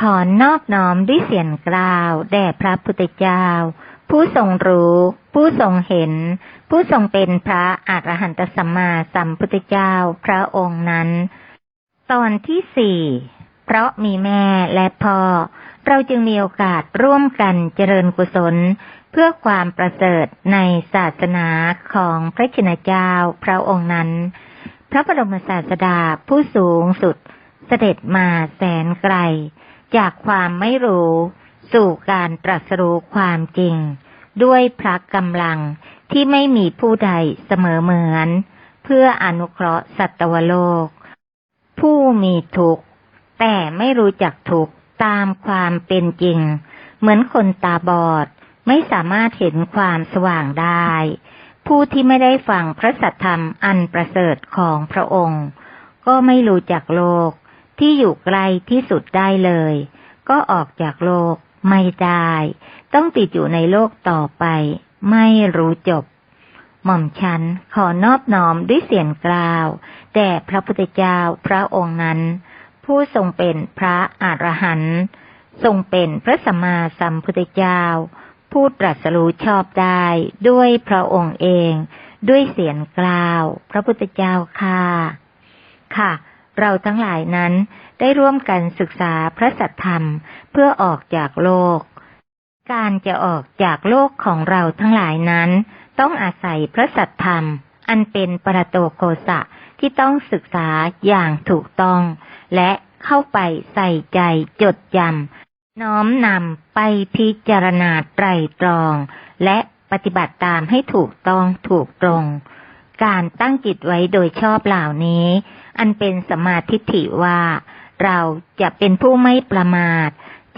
ขอนอบน้อมด้วยเสียงกล่าว แด่พระพุทธเจ้า ผู้ทรงรู้ ผู้ทรงเห็น ผู้ทรงเป็นพระอรหันตสัมมาสัมพุทธเจ้าพระองค์นั้น ตอนที่สี่เพราะมีแม่และพ่อ เราจึงมีโอกาสร่วมกันเจริญกุศล เพื่อความประเสริฐในศาสนาของพระชินเจ้าพระองค์นั้น พระบรมศาสดาผู้สูงสุดเสด็จมาแสนไกล จากความไม่รู้ สู่การตรัสรู้ความจริง ด้วยพระกำลังที่ไม่มีผู้ใดเสมอเหมือน เพื่ออนุเคราะห์สัตวโลก ผู้มีทุกข์ แต่ไม่รู้จักทุกข์ตามความเป็นจริง เหมือนคนตาบอดไม่สามารถเห็นความสว่างได้ ผู้ที่ไม่ได้ฟังพระสัทธรรมอันประเสริฐของพระองค์ ก็ไม่รู้จักโลก ที่อยู่ไกลที่สุดได้เลย ก็ออกจากโลกไม่ได้ ต้องติดอยู่ในโลกต่อไป ไม่รู้จบ หม่อมฉันขอนอบน้อมด้วยเสียงกล่าวแด่พระพุทธเจ้าพระองค์นั้น ผู้ทรงเป็นพระอรหันต์ทรงเป็นพระสัมมาสัมพุทธเจ้า ผู้ตรัสรู้ชอบได้ด้วยพระองค์เอง ด้วยเสียงกล่าว พระพุทธเจ้าค่ะ ค่ะ เราทั้งหลายนั้นได้ร่วมกันศึกษาพระสัทธรรมเพื่อออกจากโลก การจะออกจากโลกของเราทั้งหลายนั้น ต้องอาศัยพระสัทธรรม อันเป็นปรโตโคสะที่ต้องศึกษาอย่างถูกต้อง และเข้าไปใส่ใจจดจำน้อมนำไปพิจารณาไตรตรอง และปฏิบัติตามให้ถูกต้องถูกตรง การตั้งจิตไว้โดยชอบเหล่านี้ อันเป็นสมาธิฐิว่า เราจะเป็นผู้ไม่ประมาท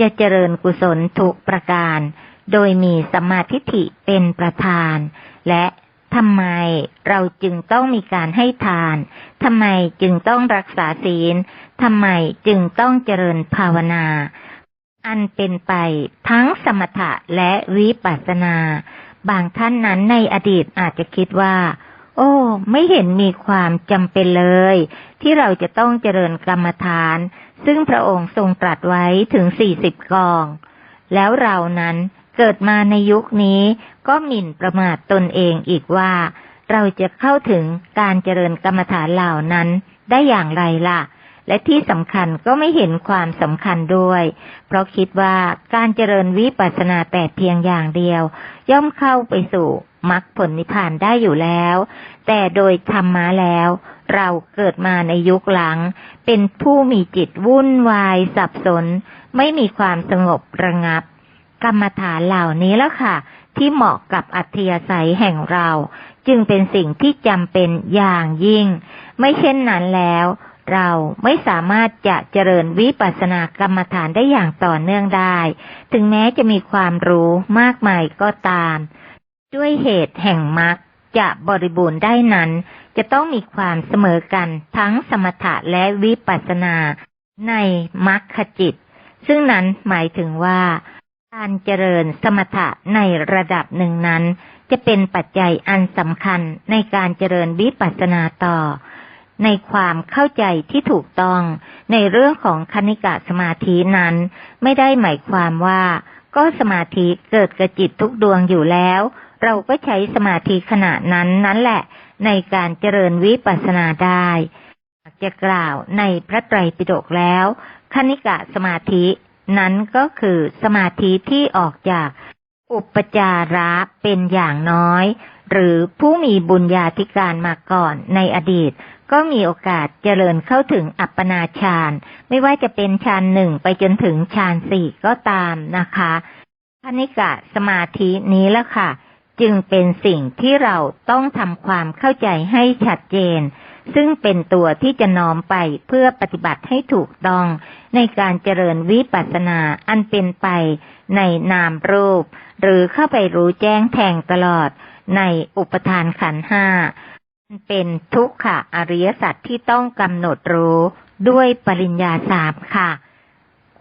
จะเจริญกุศลทุกประการ โดยมีสมาธิฐิเป็นประธาน และทำไมเราจึงต้องมีการให้ทาน ทำไมจึงต้องรักษาศีล ทำไมจึงต้องเจริญภาวนา อันเป็นไปทั้งสมถะและวิปัสสนา บางท่านนั้นในอดีตอาจจะคิดว่า โอ้ ไม่เห็นมีความจำเป็นเลย ที่เราจะต้องเจริญกรรมฐาน ซึ่งพระองค์ทรงตรัสไว้ถึงสี่สิบกอง แล้วเรานั้นเกิดมาในยุคนี้ก็หมิ่นประมาทตนเองอีกว่า เราจะเข้าถึงการเจริญกรรมฐานเหล่านั้นได้อย่างไรล่ะ และที่สำคัญก็ไม่เห็นความสำคัญด้วย เพราะคิดว่าการเจริญวิปัสสนาแต่เพียงอย่างเดียว ย่อมเข้าไปสู่ มรรคผลนิพพานได้อยู่แล้ว แต่โดยธรรมะแล้ว เราเกิดมาในยุคหลัง เป็นผู้มีจิตวุ่นวายสับสน ไม่มีความสงบระงับ กรรมฐานเหล่านี้แล้วค่ะ ที่เหมาะกับอัธยาศัยแห่งเรา จึงเป็นสิ่งที่จำเป็นอย่างยิ่ง ไม่เช่นนั้นแล้วเราไม่สามารถจะเจริญวิปัสสนากรรมฐานได้อย่างต่อเนื่องได้ ถึงแม้จะมีความรู้มากมายก็ตาม ด้วยเหตุแห่งมรรคจะบริบูรณ์ได้นั้น จะต้องมีความเสมอกันทั้งสมถะและวิปัสสนาในมรรคจิต ซึ่งนั้นหมายถึงว่าการเจริญสมถะในระดับหนึ่งนั้น จะเป็นปัจจัยอันสำคัญในการเจริญวิปัสสนาต่อ ในความเข้าใจที่ถูกต้องในเรื่องของคณิกะสมาธินั้น ไม่ได้หมายความว่า ก็สมาธิเกิดกระจิตทุกดวงอยู่แล้ว เราก็ใช้สมาธิขณะนั้นนั่นแหละ ในการเจริญวิปัสสนาได้จะกล่าวในพระไตรปิฎกแล้วคณิกะสมาธินั้นก็คือสมาธิที่ออกจากอุปจาระเป็นอย่างน้อย หรือผู้มีบุญญาธิการมาก่อนในอดีต ก็มีโอกาสเจริญเข้าถึงอัปปนาฌานไม่ว่าจะเป็นฌานหนึ่งไปจนถึงฌานสี่ก็ตามนะคะคณิกะสมาธินี้ละค่ะ จึงเป็นสิ่งที่เราต้องทำความเข้าใจให้ชัดเจน ซึ่งเป็นตัวที่จะน้อมไปเพื่อปฏิบัติให้ถูกต้อง ในการเจริญวิปัสสนาอันเป็นไปในนามรูป หรือเข้าไปรู้แจ้งแทงตลอดในอุปทานขันห้าเป็นทุกขะอริยสัจที่ต้องกำหนดรู้ด้วยปริญญาสามค่ะ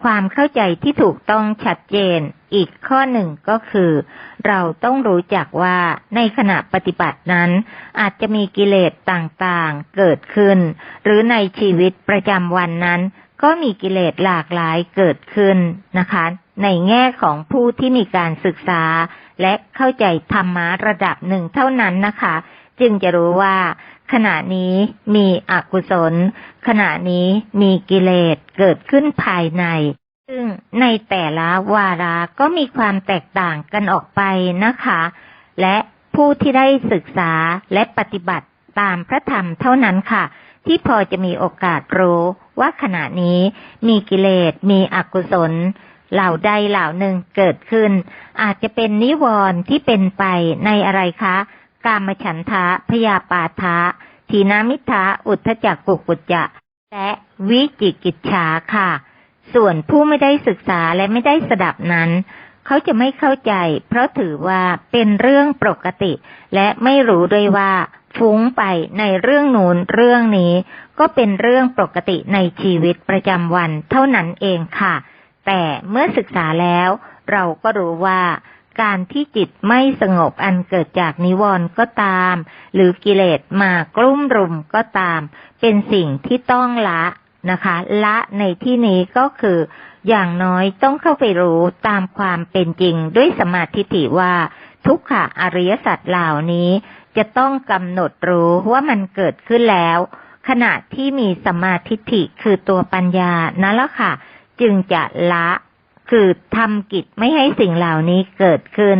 ความเข้าใจที่ถูกต้องชัดเจน อีกข้อหนึ่งก็คือ เราต้องรู้จักว่าในขณะปฏิบัตินั้น อาจจะมีกิเลสต่างๆเกิดขึ้น หรือในชีวิตประจำวันนั้น ก็มีกิเลสหลากหลายเกิดขึ้นนะคะ ในแง่ของผู้ที่มีการศึกษา และเข้าใจธรรมะระดับหนึ่งเท่านั้นนะคะ จึงจะรู้ว่าขณะนี้มีอกุศล ขณะนี้มีกิเลสเกิดขึ้นภายใน ซึ่งในแต่ละวาระก็มีความแตกต่างกันออกไปนะคะ และผู้ที่ได้ศึกษาและปฏิบัติตามพระธรรมเท่านั้นค่ะ ที่พอจะมีโอกาสรู้ว่าขณะนี้มีกิเลสมีอกุศลเหล่าใดเหล่าหนึ่งเกิดขึ้น อาจจะเป็นนิวรณ์ที่เป็นไปในอะไรคะ กามฉันทะพยาปาทะทีนามิทะอุทธจักกุกุจจะ และวิจิกิจฉาค่ะ ส่วนผู้ไม่ได้ศึกษาและไม่ได้สดับนั้น เขาจะไม่เข้าใจ เพราะถือว่าเป็นเรื่องปกติ และไม่รู้ด้วยว่าฟุ้งไปในเรื่องนูนเรื่องนี้ ก็เป็นเรื่องปกติในชีวิตประจำวันเท่านั้นเองค่ะ แต่เมื่อศึกษาแล้ว เราก็รู้ว่าการที่จิตไม่สงบอันเกิดจากนิวรณ์ก็ตาม หรือกิเลสมากลุ่มรุมก็ตาม เป็นสิ่งที่ต้องละ นะคะ ละในที่นี้ก็คือ อย่างน้อยต้องเข้าไปรู้ตามความเป็นจริงด้วยสมาธิิว่า ทุกขะอริยสัจเหล่านี้ จะต้องกำหนดรู้ว่ามันเกิดขึ้นแล้ว ขณะที่มีสมาธิิคือตัวปัญญานั่นแหละค่ะ จึงจะละคือทำกิจไม่ให้สิ่งเหล่านี้เกิดขึ้น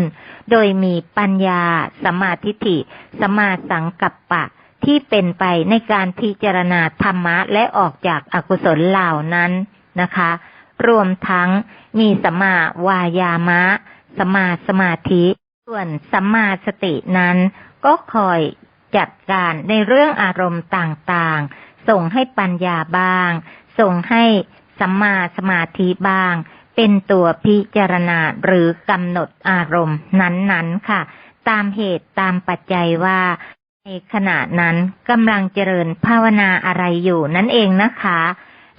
โดยมีปัญญา สมาธิิสมาสังกัปปะ ที่เป็นไปในการพิจารณาธรรมะและออกจากอากุศลเหล่านั้นนะคะ รวมทั้งมีสมาวายามะ สมาสมาธิ ส่วนสัมมาสตินั้น ก็คอยจัดการในเรื่องอารมณ์ต่างๆ ส่งให้ปัญญาบ้าง ส่งให้สัมมาสมาธิบ้าง เป็นตัวพิจารณาหรือกำหนดอารมณ์นั้นๆค่ะ ตามเหตุตามปัจจัยว่า ในขณะนั้นกำลังเจริญภาวนาอะไรอยู่นั่นเองนะคะ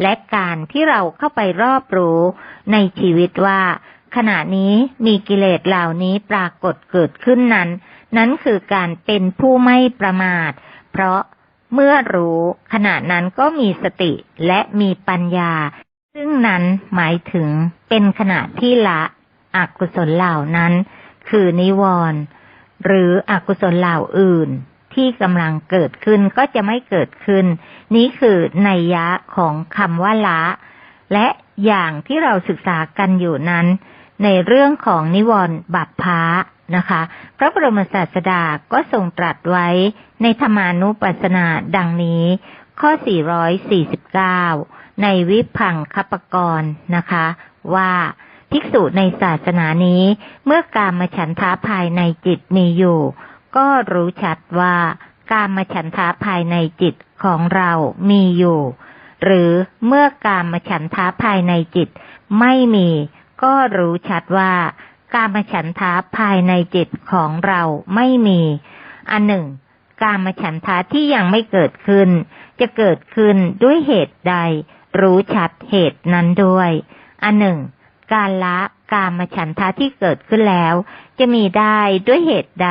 และการที่เราเข้าไปรอบรู้ในชีวิตว่า ขณะนี้มีกิเลสเหล่านี้ปรากฏเกิดขึ้นนั้น นั้นคือการเป็นผู้ไม่ประมาท เพราะเมื่อรู้ขณะนั้นก็มีสติและมีปัญญา ซึ่งนั้นหมายถึงเป็นขณะที่ละอกุศลเหล่านั้น คือนิวรณ์หรืออกุศลเหล่าอื่น ที่กำลังเกิดขึ้นก็จะไม่เกิดขึ้น นี้คือนัยยะของคำว่าละ และอย่างที่เราศึกษากันอยู่นั้น ในเรื่องของนิวรณ์บัพพะนะคะ พระบรมศาสดาก็ทรงตรัสไว้ในธรรมานุปัสสนาดังนี้ ข้อ 449 ในวิพังคปกรณ์นะคะ ว่าภิกษุในศาสนานี้ เมื่อกามฉันทาภายในจิตมีอยู่ ก็รู้ชัดว่าการมฉันทาภายในจิตของเรามีอยู่ หรือเมื่อการมฉันทาภายในจิตไม่มี ก็รู้ชัดว่าการมฉันทาภายในจิตของเราไม่มี อันหนึ่ง การมฉันทาที่ยังไม่เกิดขึ้น จะเกิดขึ้นด้วยเหตุใด รู้ชัดเหตุนั้นด้วย อันหนึ่ง การละกามฉันทะที่เกิดขึ้นแล้ว จะมีได้ด้วยเหตุใด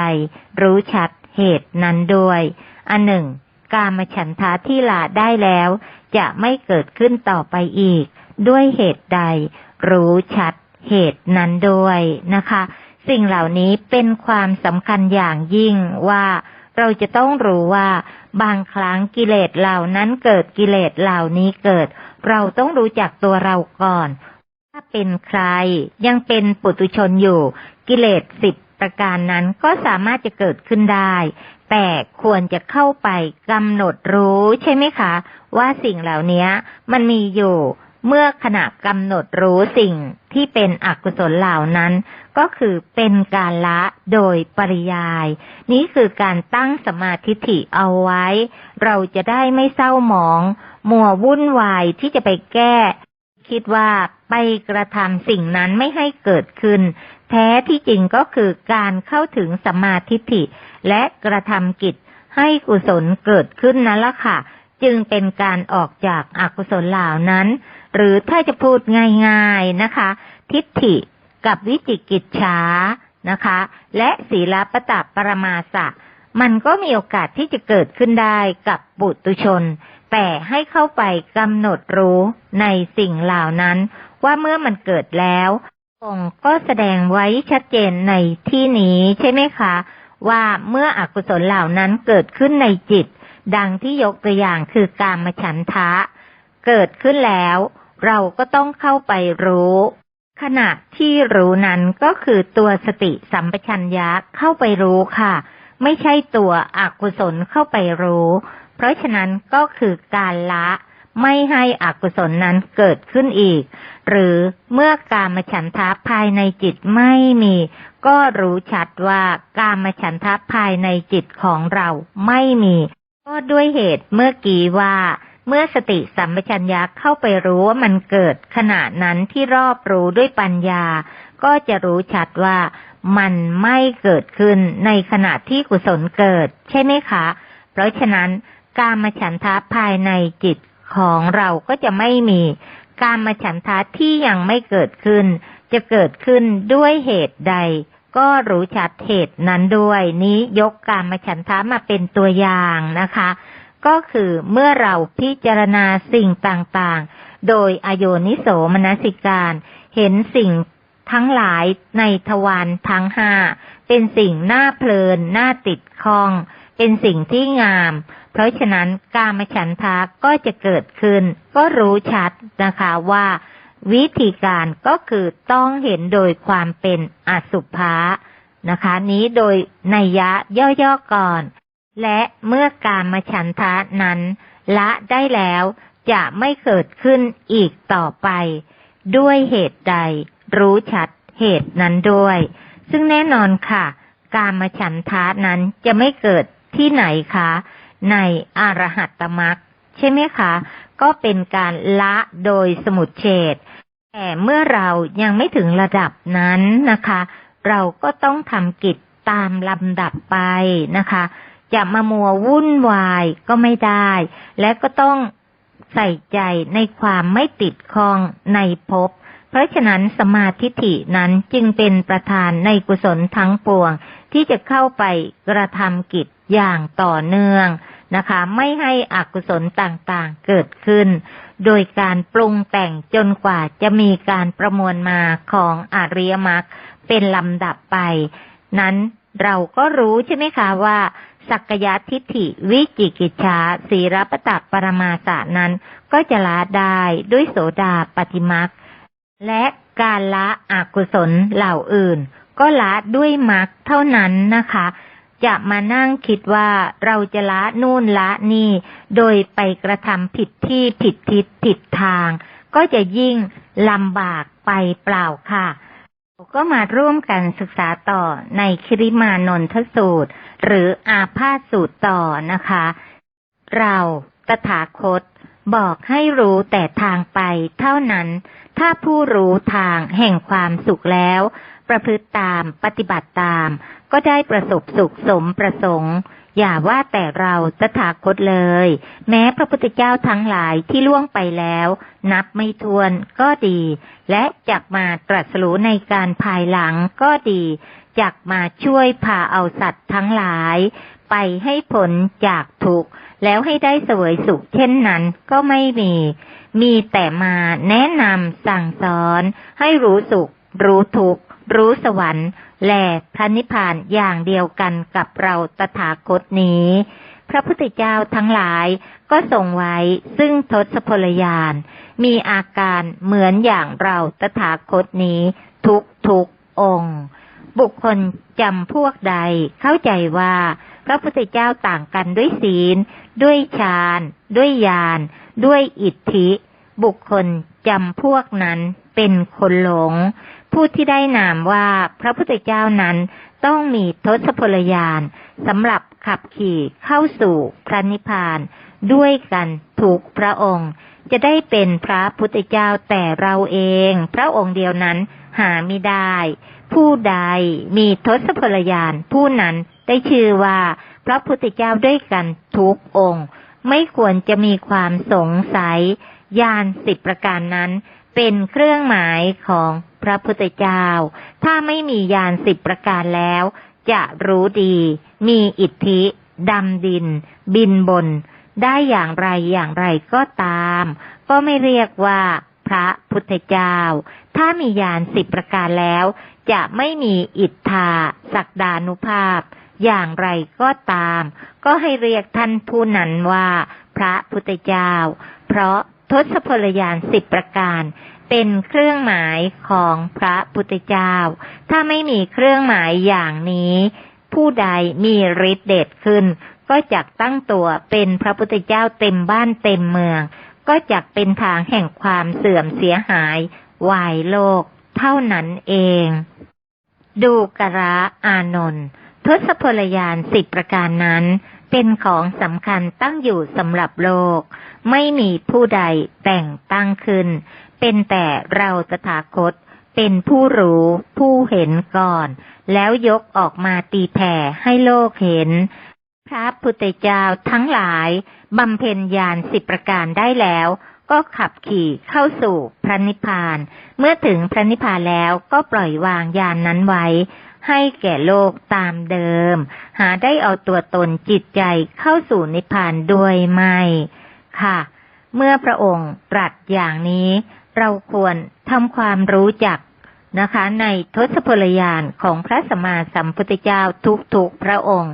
รู้ชัดเหตุนั้นด้วยอันหนึ่ง กามฉันทะที่ละได้แล้ว จะไม่เกิดขึ้นต่อไปอีก ด้วยเหตุใด รู้ชัดเหตุนั้นด้วยนะคะ สิ่งเหล่านี้เป็นความสำคัญอย่างยิ่งว่าเราจะต้องรู้ว่าบางครั้งกิเลสเหล่านั้นเกิดกิเลสเหล่านี้เกิด เราต้องรู้จักตัวเราก่อน ถ้าเป็นใครยังเป็นปุตุชนอยู่ กิเลสสิบประการนั้นก็สามารถจะเกิดขึ้นได้ แต่ควรจะเข้าไปกำหนดรู้ใช่ไหมคะ ว่าสิ่งเหล่านี้มันมีอยู่เมื่อขณะกำหนดรู้สิ่งที่เป็นอกุศลเหล่านั้น ก็คือเป็นการละโดยปริยาย นี้คือการตั้งสมาธิฐิเอาไว้ เราจะได้ไม่เศร้าหมอง มัววุ่นวายที่จะไปแก้ คิดว่าไปกระทำสิ่งนั้นไม่ให้เกิดขึ้น แท้ที่จริงก็คือการเข้าถึงสมาธิฐิ และกระทำกิจให้กุศลเกิดขึ้นนั่นละค่ะ จึงเป็นการออกจากอากุศลเหล่านั้น หรือถ้าจะพูดง่ายๆนะคะ ทิฏฐิกับวิจิกิจฉานะคะ และศีลปตปรมาสะมันก็มีโอกาสที่จะเกิดขึ้นได้กับบุตุชน แต่ให้เข้าไปกำหนดรู้ในสิ่งเหล่านั้น ว่าเมื่อมันเกิดแล้วองค์ก็แสดงไว้ชัดเจนในที่นี้ใช่ไหมคะ ว่าเมื่ออกุศลเหล่านั้นเกิดขึ้นในจิต ดังที่ยกตัวอย่างคือการมฉันทะ เกิดขึ้นแล้ว เราก็ต้องเข้าไปรู้ ขณะที่รู้นั้นก็คือตัวสติสัมปชัญญะเข้าไปรู้ค่ะ ไม่ใช่ตัวอกุศลเข้าไปรู้ เพราะฉะนั้นก็คือการละไม่ให้อกุศลนั้นเกิดขึ้นอีก หรือเมื่อกามฉันทะภายในจิตไม่มี ก็รู้ชัดว่ากามฉันทะภายในจิตของเราไม่มี ก็ด้วยเหตุเมื่อกี้ว่า เมื่อสติสัมปชัญญะเข้าไปรู้ว่ามันเกิดขณะนั้นที่รอบรู้ด้วยปัญญา ก็จะรู้ชัดว่ามันไม่เกิดขึ้นในขณะที่กุศลเกิด ใช่ไหมคะ เพราะฉะนั้น การมฉันทะภายในจิตของเราก็จะไม่มี การมฉันทะที่ยังไม่เกิดขึ้น จะเกิดขึ้นด้วยเหตุใด ก็รู้ชัดเหตุนั้นด้วย นี้ยกการมฉันทะมาเป็นตัวอย่างนะคะ ก็คือเมื่อเราพิจารณาสิ่งต่างๆ โดยอโยนิโสมนสิการ เห็นสิ่งทั้งหลายในทวารทั้งห้าเป็นสิ่งน่าเพลินน่าติดคล้อง เป็นสิ่งที่งาม เพราะฉะนั้นกามฉันทะก็จะเกิดขึ้น ก็รู้ชัดนะคะว่า วิธีการก็คือต้องเห็นโดยความเป็นอสุภะนะคะ นี้โดยนัยยะย่อๆก่อน และเมื่อกามฉันทะนั้นละได้แล้วจะไม่เกิดขึ้นอีกต่อไป ด้วยเหตุใด รู้ชัดเหตุนั้นด้วย ซึ่งแน่นอนค่ะ การมฉันทะนั้นจะไม่เกิดที่ไหนคะ ในอรหัตตมรรคใช่ไหมคะ ก็เป็นการละโดยสมุดเฉดแต่เมื่อเรายังไม่ถึงระดับนั้นนะคะ เราก็ต้องทำกิจตามลำดับไปนะคะจะมามัววุ่นวายก็ไม่ได้ และก็ต้องใส่ใจในความไม่ติดข้องในภพเพราะฉะนั้นสมาธิฐินั้นจึงเป็นประธานในกุศลทั้งปวง ที่จะเข้าไปกระทำกิจอย่างต่อเนื่องนะคะ ไม่ให้อกุศลต่างๆเกิดขึ้น โดยการปรุงแต่งจนกว่าจะมีการประมวลมาของอริยมรรคเป็นลำดับไป นั้นเราก็รู้ใช่ไหมคะว่า สักยะทิฏฐิวิจิกิจฉาสีรปตปรมาสานั้น ก็จะละได้ด้วยโสดาปฏิมักและการละอกุศลเหล่าอื่น ก็ละด้วยมักเท่านั้นนะคะ จะมานั่งคิดว่าเราจะละนู่นละนี่ โดยไปกระทำผิดที่ผิดทิศผิดทาง ก็จะยิ่งลำบากไปเปล่าค่ะก็มาร่วมกันศึกษาต่อในคิริมานนทสูตร หรืออาพาธสูตรต่อนะคะ เราตถาคตบอกให้รู้แต่ทางไปเท่านั้น ถ้าผู้รู้ทางแห่งความสุขแล้ว ประพฤติตาม ปฏิบัติตาม ก็ได้ประสบสุขสมประสงค์ อย่าว่าแต่เราตถาคตเลย แม้พระพุทธเจ้าทั้งหลายที่ล่วงไปแล้ว นับไม่ถ้วนก็ดี และจักมาตรัสรู้ในการภายหลังก็ดีจักมาช่วยพาเอาสัตว์ทั้งหลาย ไปให้ผลจากทุกข์แล้วให้ได้เสวยสุขเช่นนั้นก็ไม่มี มีแต่มาแนะนำสั่งสอน ให้รู้สุข รู้ทุกข์ รู้สวรรค์ และพระนิพพานอย่างเดียวกันกับเราตถาคตนี้ พระพุทธเจ้าทั้งหลายก็ทรงไว้ซึ่งทศพลยาน มีอาการเหมือนอย่างเราตถาคตนี้ ทุกทุกองค์บุคคลจำพวกใดเข้าใจว่า พระพุทธเจ้าต่างกันด้วยศีล ด้วยฌาน ด้วยญาณ ด้วยอิทธิ บุคคลจำพวกนั้นเป็นคนหลง ผู้ที่ได้นามว่าพระพุทธเจ้านั้นต้องมีทศพลยานสำหรับขับขี่เข้าสู่พระนิพพาน ด้วยกันถูกพระองค์ จะได้เป็นพระพุทธเจ้าแต่เราเอง พระองค์เดียวนั้นหาไม่ได้ ผู้ใดมีทศพลยานผู้นั้นได้ชื่อว่าพระพุทธเจ้าด้วยกันทุกองค์ ไม่ควรจะมีความสงสัยยานสิบประการนั้น เป็นเครื่องหมายของพระพุทธเจ้า ถ้าไม่มียานสิบประการแล้ว จะรู้ดี มีอิทธิดำดิน บินบน ได้อย่างไรอย่างไรก็ตาม ก็ไม่เรียกว่าพระพุทธเจ้า ถ้ามีญาณสิบประการแล้ว จะไม่มีอิทธาศักดานุภาพ อย่างไรก็ตาม ก็ให้เรียกท่านผู้นั้นว่า พระพุทธเจ้า เพราะ ทศพลยานสิบประการ เป็นเครื่องหมายของพระพุทธเจ้า ถ้าไม่มีเครื่องหมายอย่างนี้ ผู้ใดมีฤทธิ์เดชขึ้น ก็จักตั้งตัวเป็นพระพุทธเจ้าเต็มบ้านเต็มเมือง ก็จักเป็นทางแห่งความเสื่อมเสียหายวายโลก เท่านั้นเอง ดูกระอานนท์ทศพลยานสิบประการนั้น เป็นของสำคัญตั้งอยู่สำหรับโลก ไม่มีผู้ใดแต่งตั้งขึ้น เป็นแต่เราตถาคต เป็นผู้รู้ผู้เห็นก่อน แล้วยกออกมาตีแผ่ให้โลกเห็น พระพุทธเจ้าทั้งหลายบำเพ็ญญาณสิบประการได้แล้วก็ขับขี่เข้าสู่พระนิพพาน เมื่อถึงพระนิพพานแล้วก็ปล่อยวางญาณนนั้นไว้ ให้แก่โลกตามเดิม หาได้เอาตัวตนจิตใจเข้าสู่นิพพานด้วยไม่ ค่ะ เมื่อพระองค์ตรัสอย่างนี้ เราควรทำความรู้จักนะคะ ในทศพลยานของพระสัมมาสัมพุทธเจ้าทุกๆพระองค์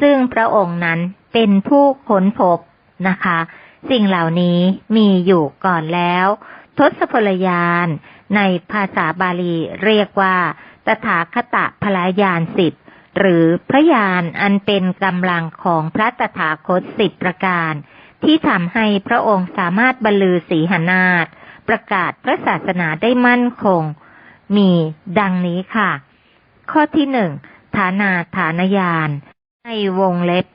ซึ่งพระองค์นั้นเป็นผู้ค้นพบนะคะ สิ่งเหล่านี้มีอยู่ก่อนแล้ว ทศพลยานในภาษาบาลีเรียกว่า ตถาคตพลายานสิบหรือพระยานอันเป็นกำลังของพระตถาคตสิบประการ ที่ทำให้พระองค์สามารถบรรลือศีหนาฏประกาศพระศาสนาได้มั่นคง มีดังนี้ค่ะ ข้อที่หนึ่งฐานาฐานยานในวงเล็บ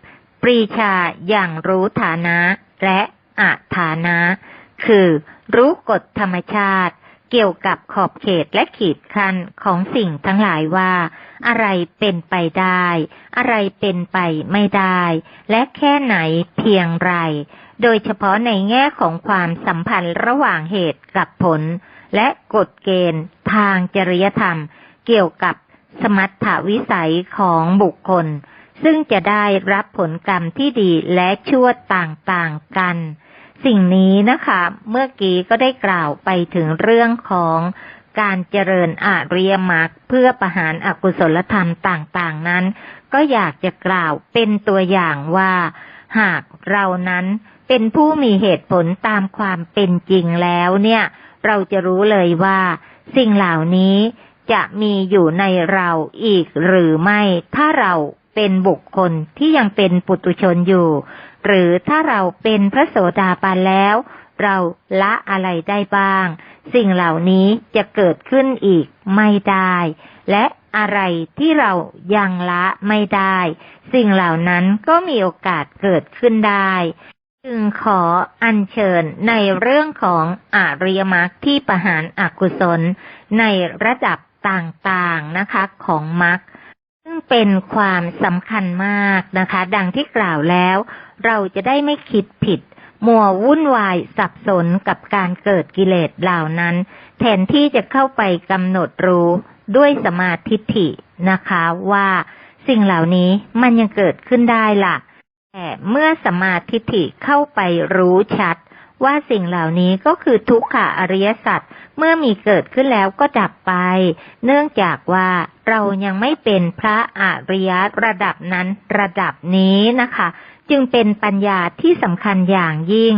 ปรีชาอย่างรู้ฐานะและอาฐานะ คือรู้กฎธรรมชาติ เกี่ยวกับขอบเขตและขีดคันของสิ่งทั้งหลายว่า อะไรเป็นไปได้ อะไรเป็นไปไม่ได้ และแค่ไหนเพียงไร โดยเฉพาะในแง่ของความสัมพันธ์ระหว่างเหตุกับผล และกฎเกณฑ์ทางจริยธรรม เกี่ยวกับสมรรถวิสัยของบุคคล ซึ่งจะได้รับผลกรรมที่ดีและชั่วต่างๆกัน สิ่งนี้นะคะ เมื่อกี้ก็ได้กล่าวไปถึงเรื่องของการเจริญอาริยมรรคเพื่อประหารอกุศลธรรมต่างๆนั้น ก็อยากจะกล่าวเป็นตัวอย่างว่า หากเรานั้นเป็นผู้มีเหตุผลตามความเป็นจริงแล้วเนี่ย เราจะรู้เลยว่า สิ่งเหล่านี้จะมีอยู่ในเราอีกหรือไม่ ถ้าเราเป็นบุคคลที่ยังเป็นปุตุชนอยู่ หรือถ้าเราเป็นพระโสดาบันแล้ว เราละอะไรได้บ้าง สิ่งเหล่านี้จะเกิดขึ้นอีกไม่ได้ และอะไรที่เรายังละไม่ได้ สิ่งเหล่านั้นก็มีโอกาสเกิดขึ้นได้ จึงขออัญเชิญในเรื่องของอริยมรรคที่ประหารอกุศล ในระดับต่างๆนะคะของมรรค ซึ่งเป็นความสำคัญมากนะคะ ดังที่กล่าวแล้ว เราจะได้ไม่คิดผิด มัววุ่นวายสับสนกับการเกิดกิเลสเหล่านั้น แทนที่จะเข้าไปกำหนดรู้ด้วยสมาธิฐินะคะว่าสิ่งเหล่านี้มันยังเกิดขึ้นได้ล่ะ แต่เมื่อสมาธิฐิเข้าไปรู้ชัด ว่าสิ่งเหล่านี้ก็คือทุกขะอริยสัจเมื่อมีเกิดขึ้นแล้วก็ดับไป เนื่องจากว่าเรายังไม่เป็นพระอริยระดับนั้นระดับนี้นะคะ จึงเป็นปัญญาที่สำคัญอย่างยิ่ง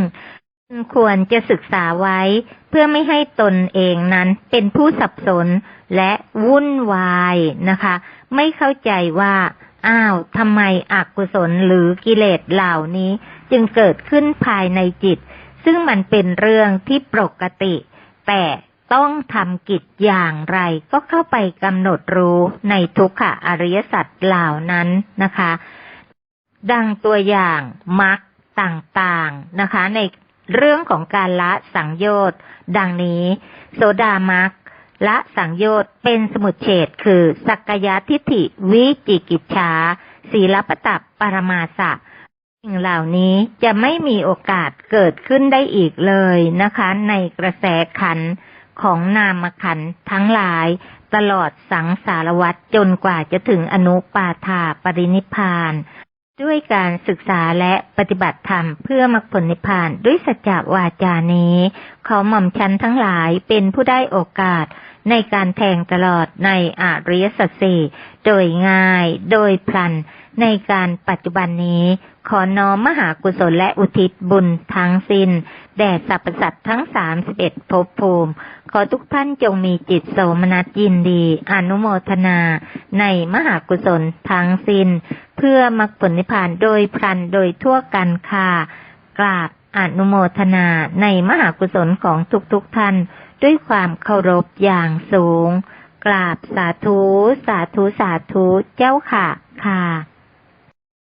ควรจะศึกษาไว้ เพื่อไม่ให้ตนเองนั้นเป็นผู้สับสนและวุ่นวายนะคะ ไม่เข้าใจว่าอ้าวทำไมอกุศลหรือกิเลสเหล่านี้ จึงเกิดขึ้นภายในจิต ซึ่งมันเป็นเรื่องที่ปกติ แต่ต้องทำกิจอย่างไรก็เข้าไปกำหนดรู้ในทุกขอริยสัจเหล่านั้นนะคะ ดังตัวอย่างมรรคต่างๆนะคะ ในเรื่องของการละสังโยชน์ดังนี้ โสดามรรคละสังโยชน์เป็นสมุดเฉดคือ สักยะทิฏฐิวิจิกิจฉาศีลปตับปรมาสะ สิ่งเหล่านี้จะไม่มีโอกาสเกิดขึ้นได้อีกเลยนะคะ ในกระแสขันของนามขันทั้งหลาย ตลอดสังสารวัตรจนกว่าจะถึงอนุปาธาปรินิพาน ด้วยการศึกษาและปฏิบัติธรรมเพื่อมรรคผลนิพพานด้วยสัจจวาจานี้ขอหม่อมชันทั้งหลายเป็นผู้ได้โอกาสในการแทงตลอดในอริยสัจสี่โดยง่ายโดยพลันในการปัจจุบันนี้ ขอน้อมมหากุศลและอุทิศบุญทั้งสิน้น แด่สรรพสัตว์ทั้งสามสิบเอ็ดภพภูมิ ขอทุกท่านจงมีจิตโสมนัสยินดี อนุโมทนา ในมหากุศลทั้งสิน้น เพื่อมรรคผลนิพพานโดยพลันโดยทั่วกันค่ะกราบอนุโมทนาในมหากุศลของทุกๆทท่าน ด้วยความเคารพอย่างสูง กราบสาธุ สาธุ สาธุ เจ้าค่ะค่ะ